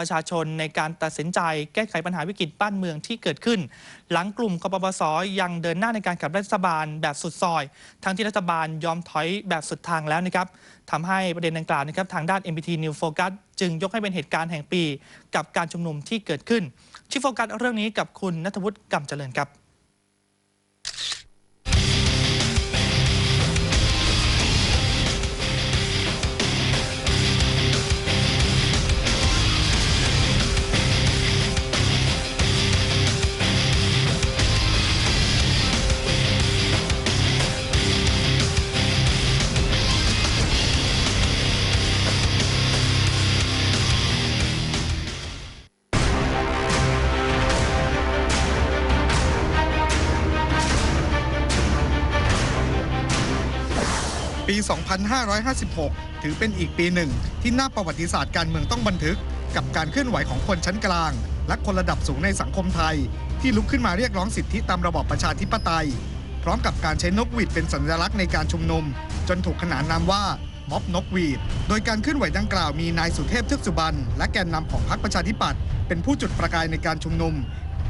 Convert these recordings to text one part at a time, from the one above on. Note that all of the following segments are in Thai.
ประชาชนในการตัดสินใจแก้ไขปัญหาวิกฤตบ้านเมืองที่เกิดขึ้น หลังกลุ่มกปปสยังเดินหน้าในการขับรัฐบาลแบบสุดซอย ทั้งที่รัฐบาลยอมถอยแบบสุดทางแล้วนะครับทำให้ประเด็นดังกล่าวนะครับทางด้าน MPT New Focus จึงยกให้เป็นเหตุการณ์แห่งปี กับการชุมนุมที่เกิดขึ้นชี้โฟกัสเรื่องนี้กับคุณนัทวุฒิกำเจริญครับ ปี 2556 ถือเป็นอีกปีหนึ่ง ที่หน้าประวัติศาสตร์การเมืองต้องบันทึก กับการเคลื่อนไหวของคนชั้นกลาง และคนระดับสูงในสังคมไทย ที่ลุกขึ้นมาเรียกร้องสิทธิตามระบอบประชาธิปไตย พร้อมกับการใช้นกหวีดเป็นสัญลักษณ์ในการชุมนุม จนถูกขนานนามว่าม็อบนกหวีด โดยการเคลื่อนไหวดังกล่าวมีนายสุเทพเทือกสุบรรณและแกนนำของพรรคประชาธิปัตย์เป็นผู้จุดประกายในการชุมนุม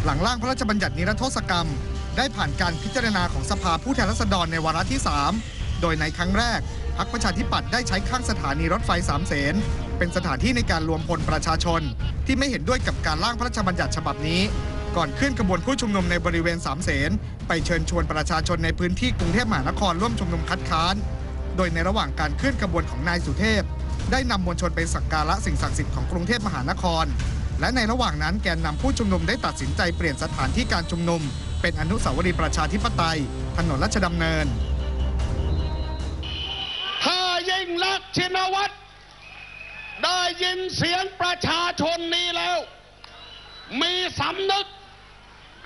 หลังร่างพระราชบัญญัตินิรโทษกรรม ได้ผ่านการพิจารณาของสภาผู้แทนราษฎรในวาระที่ 3 โดยในครั้งแรกพรรคประชาธิปัตย์ได้ใช้ข้างสถานีรถไฟสามเสนเป็นสถานที่ในการรวมพลประชาชน ที่ไม่เห็นด้วยกับการร่างพระราชบัญญัติฉบับนี้ ก่อนเคลื่อนขบวนผู้ชุมนุมในบริเวณสามเสนไปเชิญชวนประชาชนในพื้นที่กรุงเทพมหานครร่วมชุมนุมคัดค้าน โดยในระหว่างการเคลื่อนขบวนของนายสุเทพ ได้นำมวลชนไปสักการะสิ่งศักดิ์สิทธิ์ของกรุงเทพมหานคร และในระหว่างนั้นแกนนำผู้ชุมนุมได้ตัดสินใจเปลี่ยนสถานที่การชุมนุม เป็นอนุสาวรีย์ประชาธิปไตย ถนนรัชดำเนิน งลักษณ์ชินวัตรได้ยินเสียงประชาชนนี้แล้ว มีสำนึก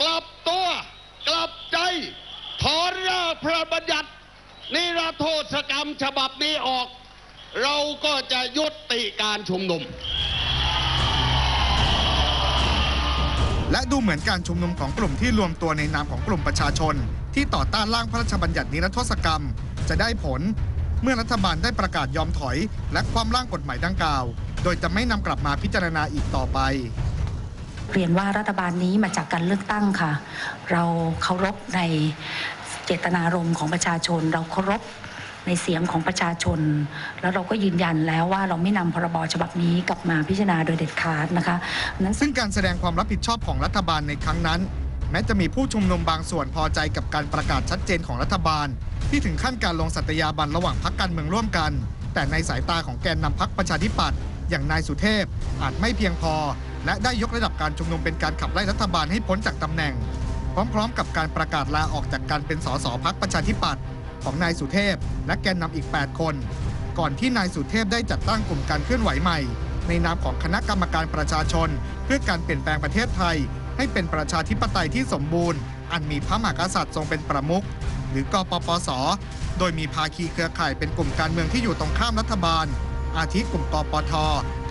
กลับตัว กลับใจ ถอนร่างพระบัญญัติ นิรโทษกรรมฉบับนี้ออก เราก็จะยุติการชุมนุม และดูเหมือนการชุมนุมของกลุ่มที่รวมตัวในนามของกลุ่มประชาชน ที่ต่อต้านร่างพระราชบัญญัตินิรโทษกรรม จะได้ผล เมื่อรัฐบาลได้ประกาศยอมถอย และความร่างกฎหมายดังกล่าว โดยจะไม่นำกลับมาพิจารณาอีกต่อไปเรียนว่ารัฐบาลนี้มาจากการเลือกตั้งค่ะ เราเคารพในเจตนารมณ์ของประชาชน เราเคารพในเสียงของประชาชน แล้วเราก็ยืนยันแล้วว่าเราไม่นำพรบฉบับนี้กลับมาพิจารณาโดยเด็ดขาดนะคะนั้นซึ่งการแสดงความรับผิดชอบของรัฐบาลในครั้งนั้นแม้จะมีผู้ชุมนุมบางส่วนพอใจกับการประกาศชัดเจนของรัฐบาล ที่ถึงขั้นการลงสัตยาบันระหว่างพักการเมืองร่วมกัน แต่ในสายตาของแกนนำพักประชาธิปัตย์อย่างนายสุเทพ อาจไม่เพียงพอ และได้ยกระดับการชุมนุมเป็นการขับไล่รัฐบาลให้พ้นจากตำแหน่ง พร้อมๆ กับการประกาศลาออกจากการเป็นสสพักประชาธิปัตย์ของนายสุเทพ และแกนนำอีก 8 คน ก่อนที่นายสุเทพได้จัดตั้งกลุ่มการเคลื่อนไหวใหม่ ในนามของคณะกรรมการประชาชน เพื่อการเปลี่ยนแปลงประเทศไทย ให้เป็นประชาธิปไตยที่สมบูรณ์ อันมีพระมหากษัตริย์ทรงเป็นประมุขหรือกปปส โดยมีภาคีเครือข่ายเป็นกลุ่มการเมืองที่อยู่ตรงข้ามรัฐบาล อาทิกลุ่มกปท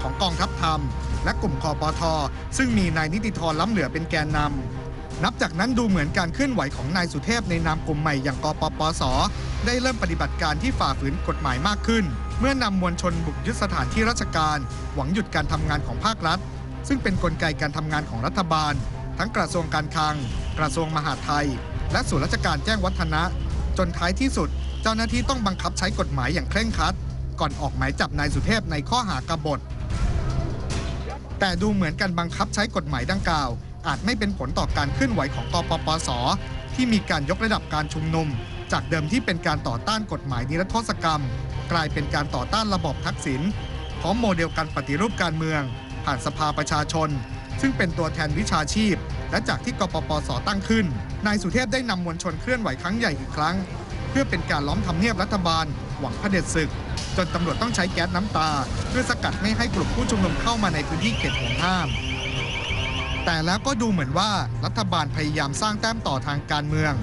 ของกองทัพธรรม และกลุ่มคอปท ซึ่งมีนายนิติธรล้ำเหลือเป็นแกนนำนับจากนั้นดูเหมือนการเคลื่อนไหวของนายสุเทพในนามกลุ่มใหม่อย่างกปปส ได้เริ่มปฏิบัติการที่ฝ่าฝืนกฎหมายมากขึ้น เมื่อนำมวลชนบุกยึดสถานที่ราชการ หวังหยุดการทำงานของภาครัฐ ซึ่งเป็นนกลไกการทำงานของรัฐบาล ทั้งกระทรวงการคลัง กระทรวงมหาดไทย และส่วนราชการแจ้งวัฒนะ จนท้ายที่สุด เจ้าหน้าที่ต้องบังคับใช้กฎหมายอย่างเคร่งครัด ก่อนออกหมายจับนายสุเทพในข้อหากบฏ แต่ดูเหมือนการบังคับใช้กฎหมายดังกล่าว อาจไม่เป็นผลต่อการเคลื่อนไหวของกปปส ที่มีการยกระดับการชุมนุม จากเดิมที่เป็นการต่อต้านกฎหมายนิรโทษกรรม กลายเป็นการต่อต้านระบอบทักษิณพร้อมโมเดลการปฏิรูปการเมือง ผ่านสภาประชาชน ซึ่งเป็นตัวแทนวิชาชีพ และจากที่กปปสตั้งขึ้น นายสุเทพได้นำมวลชนเคลื่อนไหวครั้งใหญ่อีกครั้ง เพื่อเป็นการล้อมทำเนียบรัฐบาล หวังเผด็จศึก จนตำรวจต้องใช้แก๊สน้ำตา เพื่อสกัดไม่ให้กลุ่มผู้ชุมนุมเข้ามาในพื้นที่เขตห่วงห้าม แต่แล้วก็ดูเหมือนว่ารัฐบาลพยายามสร้างแต้มต่อทางการเมือง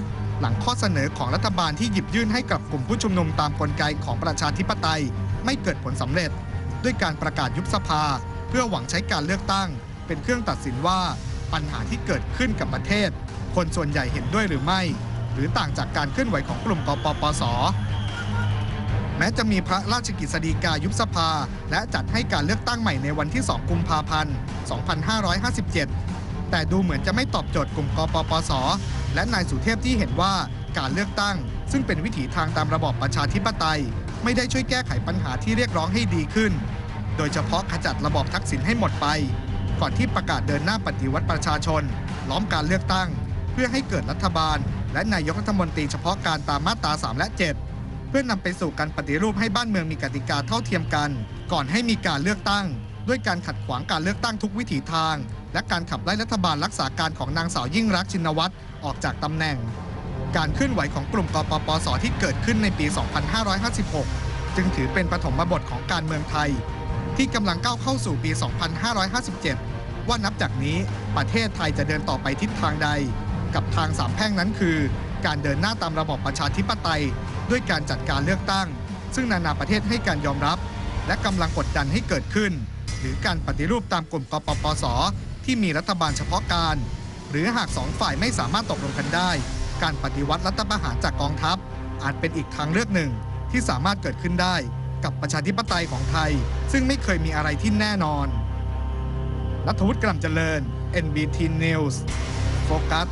หลังข้อเสนอของรัฐบาลที่หยิบยื่นให้กับกลุ่มผู้ชุมนุมตามกลไกของประชาธิปไตย ไม่เกิดผลสำเร็จ ด้วยการประกาศยุบสภา เพื่อหวังใช้การเลือกตั้ง เป็นเครื่องตัดสินว่าปัญหาที่เกิดขึ้นกับประเทศ คนส่วนใหญ่เห็นด้วยหรือไม่ หรือต่างจากการเคลื่อนไหวของกลุ่มกปปส แม้จะมีพระราชกิจสฎีกายุบสภา และจัดให้การเลือกตั้งใหม่ในวันที่ 2 กุมภาพันธ์ 2557 แต่ดูเหมือนจะไม่ตอบโจทย์กลุ่มกปปส และนายสุเทพที่เห็นว่าการเลือกตั้ง ซึ่งเป็นวิถีทางตามระบอบประชาธิปไตย ไม่ได้ช่วยแก้ไขปัญหาที่เรียกร้องให้ดีขึ้น โดยเฉพาะขจัดระบอบทักษิณให้หมดไป ก่อนที่ประกาศเดินหน้าปฏิวัติประชาชน ล้อมการเลือกตั้ง เพื่อให้เกิดรัฐบาล และนายกรัฐมนตรีเฉพาะการตามมาตรา 3 และ 7 เพื่อนำไปสู่การปฏิรูปให้บ้านเมืองมีกติกาเท่าเทียมกัน ก่อนให้มีการเลือกตั้ง ด้วยการขัดขวางการเลือกตั้งทุกวิถีทาง และการขับไล่รัฐบาลรักษาการของนางสาวยิ่งรักชินวัตรออกจากตำแหน่ง การเคลื่อนไหวของกลุ่มกปปสที่เกิดขึ้นในปี 2556 จึงถือเป็นปฐมบทของการเมืองไทย ที่กำลังก้าวเข้าสู่ปี 2557 ว่านับจากนี้ประเทศไทยจะเดินต่อไปทิศทางใด กับทางสามแพ่งนั้นคือ การเดินหน้าตามระบอบประชาธิปไตย ด้วยการจัดการเลือกตั้ง ซึ่งนานาประเทศให้การยอมรับ และกำลังกดดันให้เกิดขึ้น หรือการปฏิรูปตามกลุ่มกปปส ที่มีรัฐบาลเฉพาะการ หรือหากสองฝ่ายไม่สามารถตกลงกันได้ การปฏิวัติรัฐประหารจากกองทัพ อาจเป็นอีกทางเลือกหนึ่งที่สามารถเกิดขึ้นได้ กับประชาธิปไตยของไทย ซึ่งไม่เคยมีอะไรที่แน่นอนนัทวุฒิกลัมเจริญ NBT News โฟกัส